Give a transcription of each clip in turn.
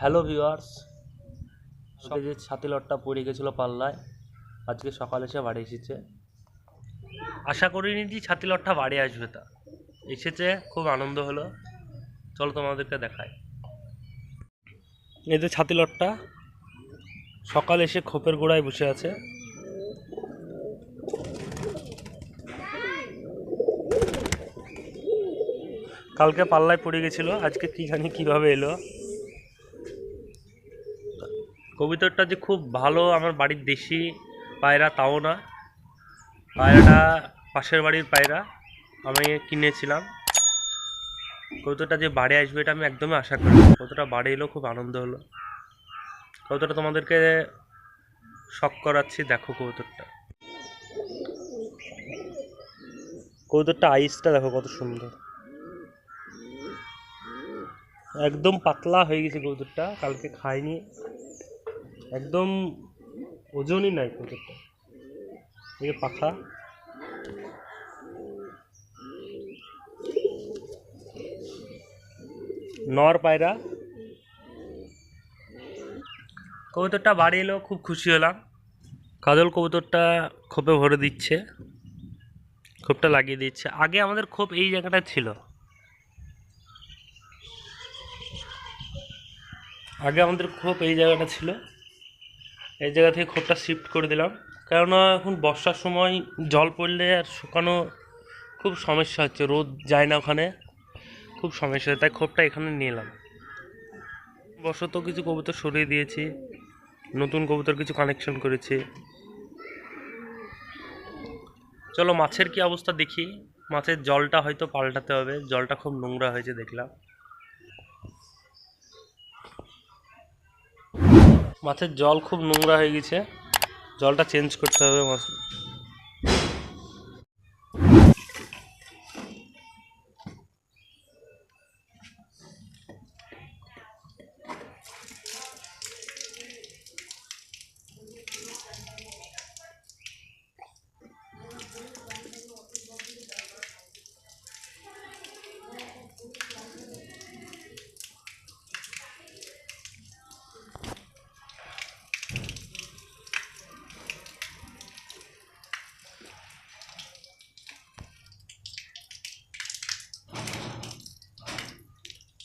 Hello viewers সবে যে ছাতি লটটা পড়ে গেছিল পাল্লায়, আজকে সকালে এসে বাড়ি এসেছে। আশা করিনি যে ছাতি লটটা বাড়ি আসবে তা। এসেছে, খুব আনন্দ হলো। চলো তোমাদেরকে দেখাই। এই যে ছাতি লটটা, সকালে এসে খোপের গোড়ায় বসে আছে। কালকে পাল্লায় পড়ে গেছিল, আজকে কী জানি কীভাবে এলো। কবিতরটা যে খুব ভালো, আমার বাড়ির দেশি পায়রা তাও না। পায়রাটা পাশের বাড়ির পায়রা, আমি কিনেছিলাম। কবিতরটা যে বাড়ি আসবে এটা আমি একদমই আশা করি কতটা বাড়ি এলো খুব আনন্দ হলো। কবিতরটা তোমাদেরকে শখ করাচ্ছি, দেখো কবুতরটা কবুতরটা আইসটা দেখো কত সুন্দর। একদম পাতলা হয়ে গেছে কবুতরটা কালকে খাইনি। একদম ওজনই নাই কবুতরটা এই পাখা। নর পায়রা। কবুতরটা বাড়ি এলো খুব খুশি হলাম। কাজল কবুতরটা খোপে ভরে দিচ্ছে। খোপটা লাগিয়ে দিচ্ছে। আগে আমাদের খোপ এই জায়গাটা ছিল। আগে আমাদের খোপ এই জায়গাটা ছিল। এই জায়গা থেকে খোপটা শিফট করে দিলাম। কেননা এখন বর্ষার সময় জল পড়লে আর শুকানো খুব সমস্যা হচ্ছে, রোদ যায় না ওখানে, খুব সমস্যা তাই খোপটা এখানে নিয়ে এলাম। বশত কিছু কবুতর সরিয়ে দিয়েছি, নতুন কবুতর কিছু কানেকশন করেছি। চলো মাছের কি অবস্থা দেখি। মাছের জলটা হয়তো পাল্টাতে হবে, জলটা খুব নোংরা হয়েছে দেখলাম। মাছের জল খুব নোংরা হয়ে গেছে। জলটা চেঞ্জ করতে হবে মাছ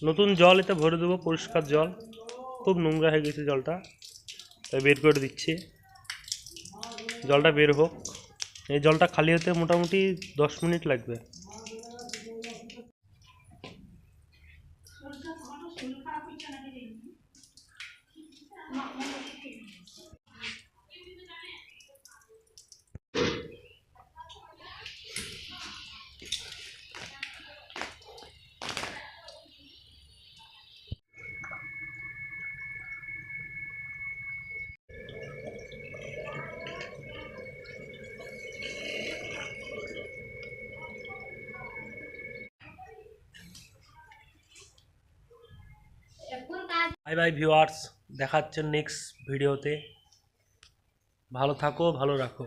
নতুন জল এতে ভরে দেবো, পরিষ্কার জল। খুব নোংরা হয়ে গেছে জলটা। তাই বের করে দিচ্ছি। জলটা বের হোক। এই জলটা খালি হতে মোটামুটি দশ মিনিট লাগবে। বাই বাই ভিউয়ার্স দেখাচ্ছেন নেক্সট ভিডিওতে ভালো থাকো ভালো রাখো।